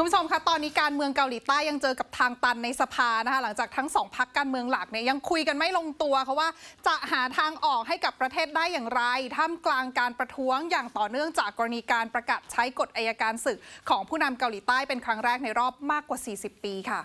คุณผู้ชมคะตอนนี้การเมืองเกาหลีใต้ยังเจอกับทางตันในสภานะคะหลังจากทั้งสองพักการเมืองหลักเนี่ยยังคุยกันไม่ลงตัวเขาว่าจะหาทางออกให้กับประเทศได้อย่างไร ท่ามกลางการประท้วงอย่างต่อเนื่องจากกรณีการประกาศใช้กฎอายการศึกของผู้นำเกาหลีใต้เป็นครั้งแรกในรอบมากกว่า 40 ปีค่ะ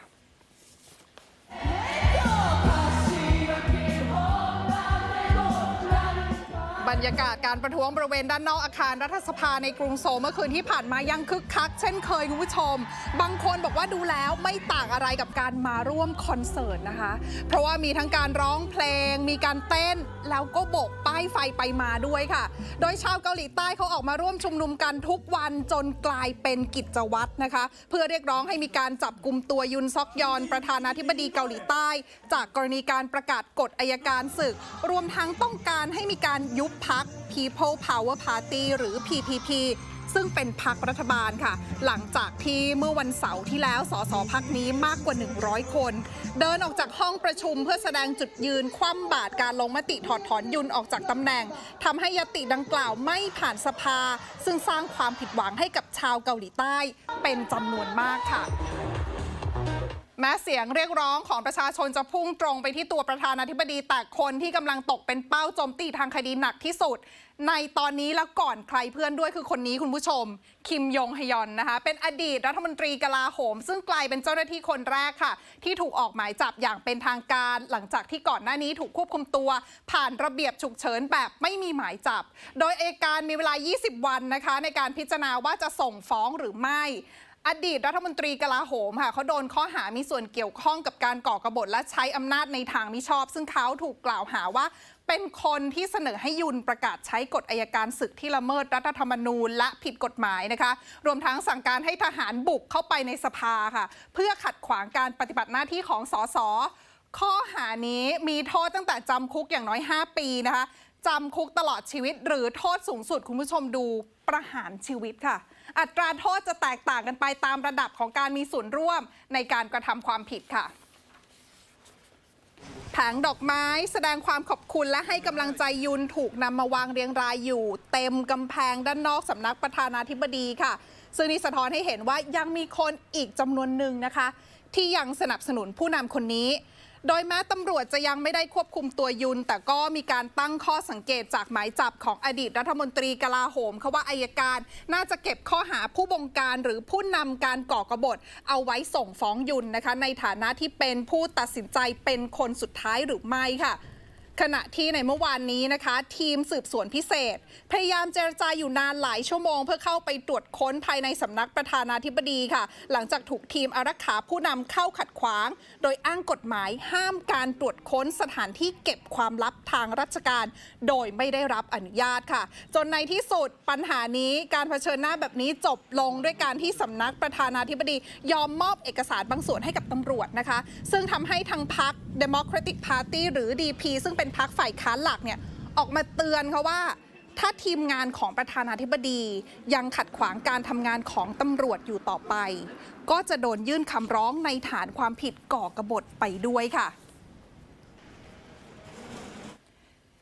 รรยากาศการประท้วงบริเวณด้านนอกอาคารรัฐสภาในกรุงโซลเมื่อคืนที่ผ่านมายังคึกคัก เช่นเคยคุณผู้ชม บางคนบอกว่าดูแล้วไม่ต่างอะไรกับการมาร่วมคอนเสิร์ตนะคะ เพราะว่ามีทั้งการร้องเพลง มีการเต้นแล้วก็โบกป้ายไฟไปมาด้วยค่ะ โดยชาวเกาหลีใต้เขาออกมาร่วมชุมนุมกันทุกวันจนกลายเป็นกิจวัตรนะคะ เพื่อเรียกร้องให้มีการจับกลุ่มตัวยุนซอกยอนประธานาธิบดีเกาหลีใต้ จากกรณีการประกาศกฎอายการศึก รวมทั้งต้องการให้มีการยุบพก People Power Party หรือ PPP ซึ่งเป็นพักรัฐบาลค่ะ หลังจากที่เมื่อวันเสาร์ที่แล้วสสพักนี้มากกว่า 100 คน เดินออกจากห้องประชุมเพื่อแสดงจุดยืนคว่ำบาตรการลงมติถอดถอนยุนออกจากตำแหน่งทำให้ยติดังกล่าวไม่ผ่านสภา ซึ่งสร้างความผิดหวังให้กับชาวเกาหลีใต้เป็นจำนวนมากค่ะ แม้เสียงเรียกร้องของประชาชนจะพุ่งตรงไปที่ตัวประธานาธิบดี แต่คนที่กำลังตกเป็นเป้าโจมตีทางคดีหนักที่สุด ในตอนนี้แล้วก่อนใครเพื่อนด้วยคือคนนี้คุณผู้ชม คิมยงฮยอนนะคะ เป็นอดีตรัฐมนตรีกลาโหม ซึ่งกลายเป็นเจ้าหน้าที่คนแรกค่ะ ที่ถูกออกหมายจับอย่างเป็นทางการ หลังจากที่ก่อนหน้านี้ถูกควบคุมตัว ผ่านระเบียบฉุกเฉินแบบไม่มีหมายจับ โดยเอการมีเวลา 20 วันนะคะ ในการพิจารณาว่าจะส่งฟ้องหรือไม่ อดีตรัฐมนตรีกลาโหมค่ะเขาโดนข้อหามีส่วนเกี่ยวข้องกับการก่อกบฏและใช้อำนาจในทางมิชอบ ซึ่งเขาถูกกล่าวหาว่าเป็นคนที่เสนอให้ยุนประกาศใช้กฎอายการศึกที่ละเมิดรัฐธรรมนูญและผิดกฎหมายนะคะ รวมทั้งสั่งการให้ทหารบุกเข้าไปในสภาค่ะ เพื่อขัดขวางการปฏิบัติหน้าที่ของสสข้อหานี้มีโทษตั้งแต่จำคุกอย่างน้อย 5 ปีนะคะ จำคุกตลอดชีวิต หรือโทษสูงสุดคุณผู้ชมดูประหารชีวิตค่ะ อัตราโทษจะแตกต่างกันไปตามระดับของการมีส่วนร่วมในการกระทำความผิดค่ะแผงดอกไม้แสดงความขอบคุณและให้กำลังใจยุนถูกนำมาวางเรียงรายอยู่ เต็มกำแพงด้านนอกสำนักประธานาธิบดีค่ะ ซึ่งนี่สะท้อนให้เห็นว่ายังมีคนอีกจำนวนหนึ่งนะคะ ที่ยังสนับสนุนผู้นำคนนี้ โดยแม้ตำรวจจะยังไม่ได้ควบคุมตัวยุน แต่ก็มีการตั้งข้อสังเกตจากหมายจับของอดีตรัฐมนตรีกลาโหมเขาว่าอายการ น่าจะเก็บข้อหาผู้บงการหรือผู้นำการก่อกบฏ เอาไว้ส่งฟ้องยุนนะคะ ในฐานะที่เป็นผู้ตัดสินใจเป็นคนสุดท้ายหรือไม่ค่ะ ขณะที่ในเมื่อวานนี้นะคะ ทีมสืบสวนพิเศษ พยายามเจรจาอยู่นานหลายชั่วโมง เพื่อเข้าไปตรวจค้นภายในสำนักประธานาธิบดีค่ะ หลังจากถูกทีมอารักขาผู้นำเข้าขัดขวาง โดยอ้างกฎหมายห้ามการตรวจค้นสถานที่เก็บความลับทางราชการ โดยไม่ได้รับอนุญาตค่ะ จนในที่สุดปัญหานี้การเผชิญหน้าแบบนี้จบลงด้วยการที่สำนักประธานาธิบดี ยอมมอบเอกสารบางส่วนให้กับตำรวจนะคะ ซึ่งทำให้ทางพรรค Democratic Party หรือ DP ซึ่งเป็นพักฝ่ายค้านหลักเนี่ยออกมาเตือนเขาว่า ถ้าทีมงานของประธานาธิบดี ยังขัดขวางการทำงานของตำรวจอยู่ต่อไป ก็จะโดนยื่นคำร้องในฐานความผิดก่อกบฏไปด้วยค่ะ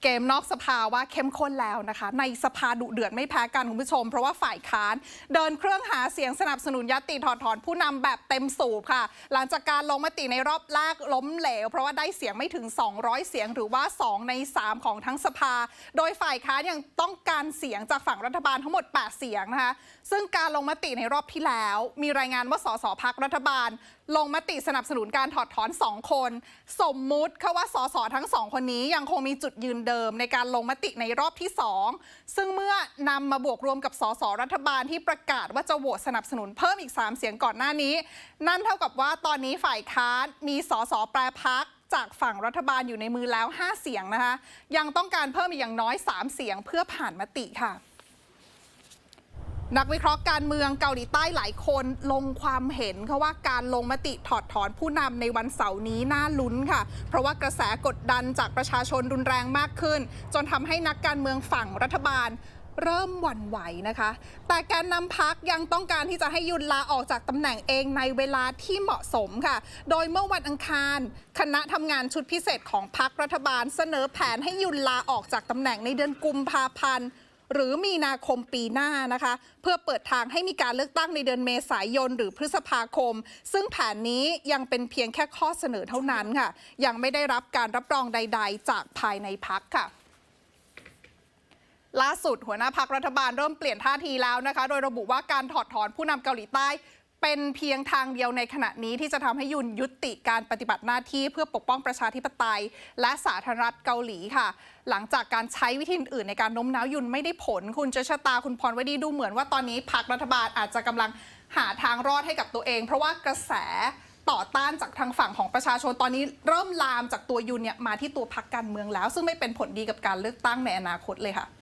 เกมนอกสภาว่าเข้มข้นแล้วนะคะ ในสภาดุเดือดไม่แพ้กันคุณผู้ชม เพราะว่าฝ่ายค้าน เดินเครื่องหาเสียงสนับสนุนยติถอดถอนผู้นำแบบเต็มสูบค่ะ หลังจากการลงมติในรอบแรกล้มเหลว เพราะว่าได้เสียงไม่ถึง 200 เสียงหรือว่า 2 ใน 3 ของทั้งสภา โดยฝ่ายค้านยังต้องการเสียงจากฝั่งรัฐบาลทั้งหมด 8 เสียงนะคะซึ่งการลงมติในรอบที่แล้ว มีรายงานว่าสสพักรัฐบาล ลงมติสนับสนุนการถอดถอน 2 คน สมมุติค่ะว่าสสทั้งสองคนนี้ยังคงมีจุดยืนเดิมในการลงมติในรอบที่ 2 ซึ่งเมื่อนำมาบวกรวมกับสสรัฐบาลที่ประกาศว่าจะโหวตสนับสนุนเพิ่มอีก 3 เสียงก่อนหน้านี้ นั่นเท่ากับว่าตอนนี้ฝ่ายค้านมีสสแปรพักจากฝั่งรัฐบาลอยู่ในมือแล้ว 5 เสียงนะคะ ยังต้องการเพิ่มอีกอย่างน้อย 3 เสียงเพื่อผ่านมติค่ะ นักวิเคราะห์การเมืองเกาหลีใต้หลายคนลงความเห็นเขาว่าการลงมติถอดถอนผู้นำในวันเสาร์นี้น่าลุ้นค่ะ เพราะว่ากระแสกดดันจากประชาชนรุนแรงมากขึ้น จนทำให้นักการเมืองฝั่งรัฐบาลเริ่มหวั่นไหวนะคะ แต่แกนนำพักยังต้องการที่จะให้ยุนลาออกจากตำแหน่งเองในเวลาที่เหมาะสมค่ะ โดยเมื่อวันอังคาร คณะทำงานชุดพิเศษของพักรัฐบาลเสนอแผนให้ยุนลาออกจากตำแหน่งในเดือนกุมภาพันธ์ หรือมีนาคมปีหน้านะคะ เพื่อเปิดทางให้มีการเลือกตั้งในเดือนเมษายน หรือพฤษภาคม ซึ่งแผนนี้ยังเป็นเพียงแค่ข้อเสนอเท่านั้นค่ะ ยังไม่ได้รับการรับรองใด ๆ จากภายในพักค่ะล่าสุดหัวหน้าพักรัฐบาลเริ่มเปลี่ยนท่าทีแล้วนะคะ โดยระบุว่าการถอดถอนผู้นำเกาหลีใต้ เป็นเพียงทางเดียวในขณะนี้ที่จะทำให้ยุนยุติการปฏิบัติหน้าที่เพื่อปกป้องประชาธิปไตย และสาธารณรัฐเกาหลีค่ะ หลังจากการใช้วิธีอื่นในการโน้มน้าวยุนไม่ได้ผล คุณเจษตาคุณพรวดีดูเหมือนว่าตอนนี้พักรัฐบาลอาจจะกำลังหาทางรอดให้กับตัวเอง เพราะว่ากระแสต่อต้านจากทางฝั่งของประชาชนตอนนี้เริ่มลามจากตัวยุนเนี่ยมาที่ตัวพักการเมืองแล้ว ซึ่งไม่เป็นผลดีกับการเลือกตั้งในอนาคตเลยค่ะ